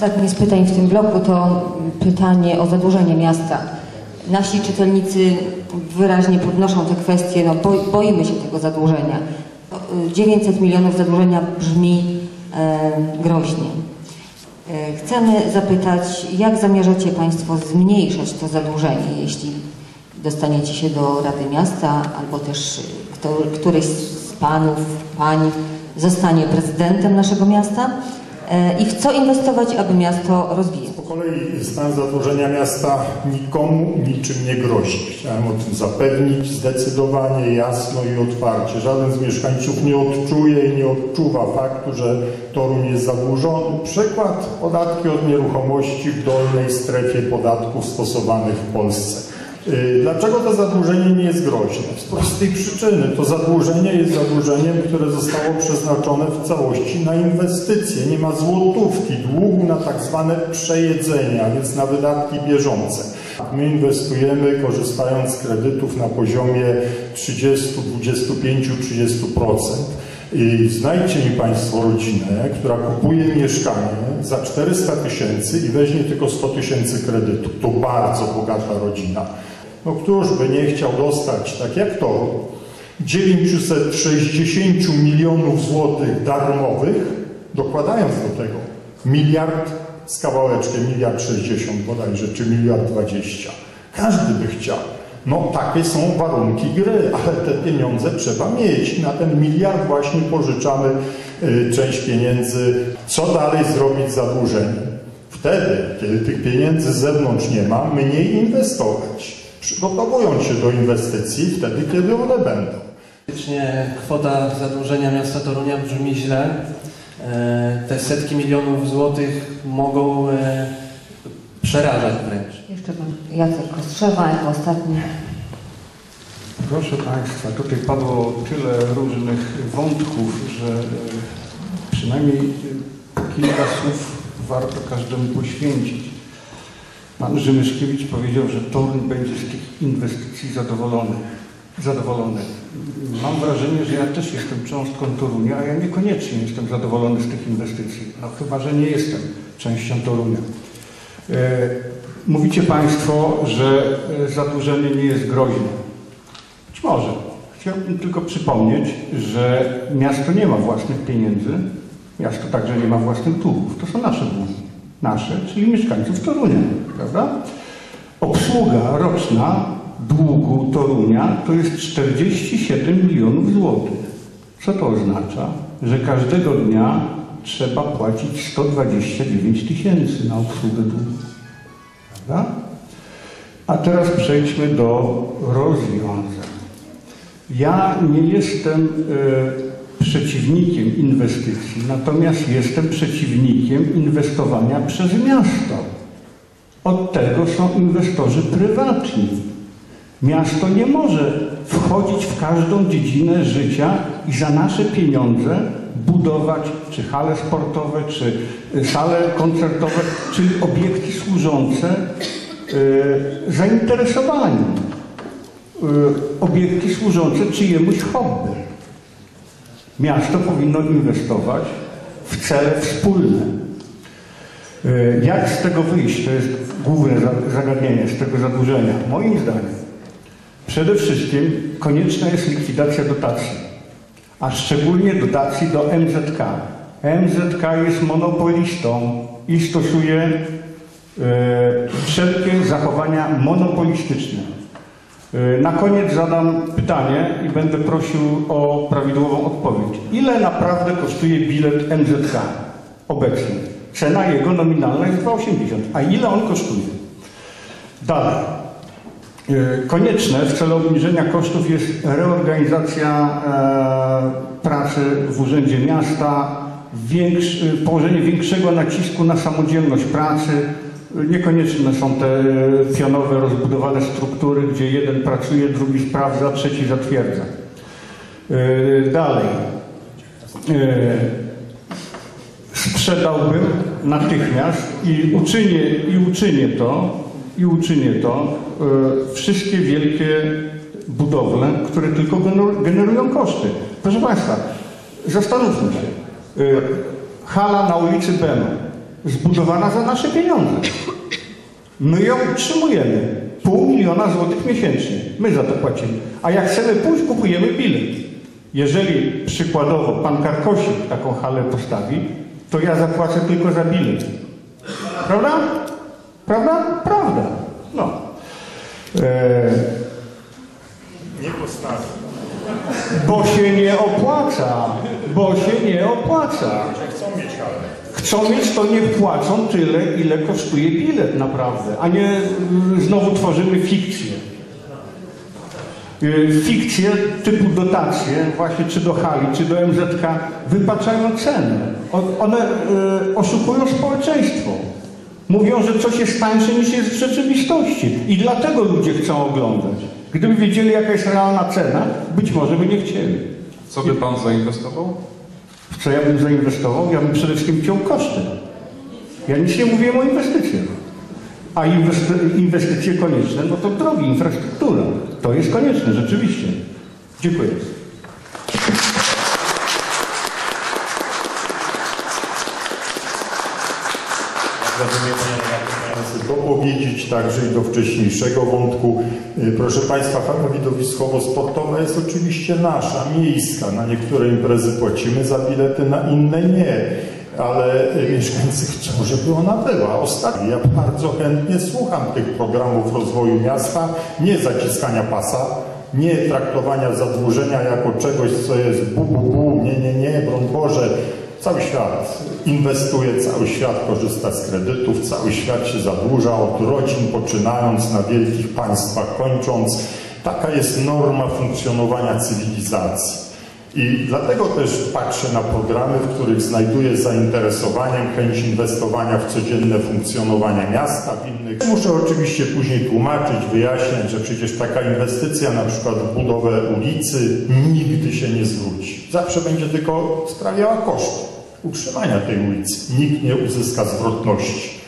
Ostatnie z pytań w tym bloku to pytanie o zadłużenie miasta. Nasi czytelnicy wyraźnie podnoszą te kwestie, no boi, boimy się tego zadłużenia. 900 milionów zadłużenia brzmi e, groźnie. E, chcemy zapytać, jak zamierzacie Państwo zmniejszać to zadłużenie, jeśli dostaniecie się do Rady Miasta, albo też kto, któryś z Panów, Pań zostanie prezydentem naszego miasta e, i w co inwestować, aby miasto rozwijać. Po kolei stan zadłużenia miasta nikomu niczym nie grozi. Chciałem o tym zapewnić zdecydowanie, jasno i otwarcie. Żaden z mieszkańców nie odczuje i nie odczuwa faktu, że Toruń jest zadłużony. Przykład podatki od nieruchomości w dolnej strefie podatków stosowanych w Polsce. Y, dlaczego to zadłużenie nie jest groźne? Z prostej przyczyny. To zadłużenie jest zadłużeniem, które zostało przeznaczone w całości na inwestycje. Nie ma złotówki długu na tak zwane przejedzenie, a więc na wydatki bieżące. My inwestujemy korzystając z kredytów na poziomie 30, 25, 30%. I znajdźcie mi Państwo rodzinę, która kupuje mieszkanie za 400 tysięcy i weźmie tylko 100 tysięcy kredytu. To bardzo bogata rodzina. No któż by nie chciał dostać, tak jak to, 960 milionów złotych darmowych, dokładając do tego miliard z kawałeczkiem, miliard 60 bodajże, czy miliard 20. Każdy by chciał. No takie są warunki gry, ale te pieniądze trzeba mieć. Na ten miliard właśnie pożyczamy y, część pieniędzy. Co dalej zrobić z zadłużeniem? Wtedy, kiedy tych pieniędzy z zewnątrz nie ma, mniej inwestować. Przygotowując się do inwestycji wtedy, kiedy one będą. Faktycznie kwota zadłużenia miasta Torunia brzmi źle. E, Te setki milionów złotych mogą e, przerażać wręcz. Jeszcze pan Jacek Kostrzewa jako ostatni. Proszę Państwa, tutaj padło tyle różnych wątków, że e, przynajmniej kilka słów warto każdemu poświęcić. Pan Rzymyszkiewicz powiedział, że Toruń będzie z tych inwestycji zadowolony. zadowolony. Mam wrażenie, że ja też jestem cząstką Torunia, a ja niekoniecznie jestem zadowolony z tych inwestycji. No chyba, że nie jestem częścią Torunia. E, Mówicie Państwo, że e, zadłużenie nie jest groźne. Być może. Chciałbym tylko przypomnieć, że miasto nie ma własnych pieniędzy, miasto także nie ma własnych długów. To są nasze długi. Nasze, czyli mieszkańców Torunia, prawda? Obsługa roczna długu Torunia to jest 47 milionów złotych. Co to oznacza? Że każdego dnia trzeba płacić 129 tysięcy na obsługę długu. Prawda? A teraz przejdźmy do rozwiązań. Ja nie jestem e, przeciwnikiem inwestycji, natomiast jestem przeciwnikiem inwestowania przez miasto. Od tego są inwestorzy prywatni. Miasto nie może wchodzić w każdą dziedzinę życia i za nasze pieniądze budować czy hale sportowe, czy y, sale koncertowe, czyli obiekty służące y, zainteresowaniu, y, obiekty służące czyjemuś hobby. Miasto powinno inwestować w cele wspólne. Y, Jak z tego wyjść? To jest główne za- zagadnienie, z tego zadłużenia. Moim zdaniem przede wszystkim konieczna jest likwidacja dotacji a szczególnie dotacji do MZK. MZK jest monopolistą i stosuje e, wszelkie zachowania monopolistyczne. E, na koniec zadam pytanie i będę prosił o prawidłową odpowiedź. Ile naprawdę kosztuje bilet MZK obecnie? Cena jego nominalna jest 2,80. A ile on kosztuje? Dalej. E, Konieczne w celu obniżenia kosztów jest reorganizacja e, pracy w Urzędzie Miasta, e, położenie większego nacisku na samodzielność pracy. E, Niekonieczne są te e, pionowe, rozbudowane struktury, gdzie jeden pracuje, drugi sprawdza, trzeci zatwierdza. E, Dalej. E, sprzedałbym natychmiast i uczynię, i uczynię to, i uczynię to e, wszystkie wielkie budowle, które tylko gener- generują koszty. Proszę Państwa, zastanówmy się. E, hala na ulicy Bema. Zbudowana za nasze pieniądze. My ją utrzymujemy. Pół miliona złotych miesięcznie. My za to płacimy. A jak chcemy pójść, kupujemy bilet. Jeżeli przykładowo pan Karkosik taką halę postawi, to ja zapłacę tylko za bilet. Prawda? Prawda? Prawda. No. E, Nie postawi. bo się nie opłaca. Bo się nie opłaca. Chcą mieć halę. Chcą mieć, to nie płacą tyle, ile kosztuje bilet naprawdę, a nie znowu tworzymy fikcję. Y, Fikcje typu dotacje, właśnie czy do hali, czy do MZK, wypaczają cenę. One y, oszukują społeczeństwo. Mówią, że coś jest tańsze niż jest w rzeczywistości i dlatego ludzie chcą oglądać. Gdyby wiedzieli, jaka jest realna cena, być może by nie chcieli. Co by pan zainwestował? W co ja bym zainwestował? Ja bym przede wszystkim ciął koszty. Ja nic nie mówiłem o inwestycjach. A inwesty- inwestycje konieczne, no to drogi, infrastruktura. To jest konieczne, rzeczywiście. Dziękuję. Dopowiedzieć także i do wcześniejszego wątku. Y, Proszę Państwa, hala widowiskowo-sportowa jest oczywiście nasza, miejska. Na niektóre imprezy płacimy za bilety, na inne nie. Ale y, mieszkańcy chcą, żeby ona była. Ostatnio ja bardzo chętnie słucham tych programów rozwoju miasta, nie zaciskania pasa, nie traktowania zadłużenia jako czegoś, co jest bu, bu, bu, nie, nie, nie, broń Boże. Cały świat inwestuje, cały świat korzysta z kredytów, cały świat się zadłuża od rodzin, poczynając na wielkich państwach, kończąc. Taka jest norma funkcjonowania cywilizacji. I dlatego też patrzę na programy, w których znajduję z zainteresowaniem chęć inwestowania w codzienne funkcjonowanie miasta, w innych. Muszę oczywiście później tłumaczyć, wyjaśniać, że przecież taka inwestycja, na przykład w budowę ulicy, nigdy się nie zwróci. Zawsze będzie tylko sprawiała koszty utrzymania tej ulicy. Nikt nie uzyska zwrotności.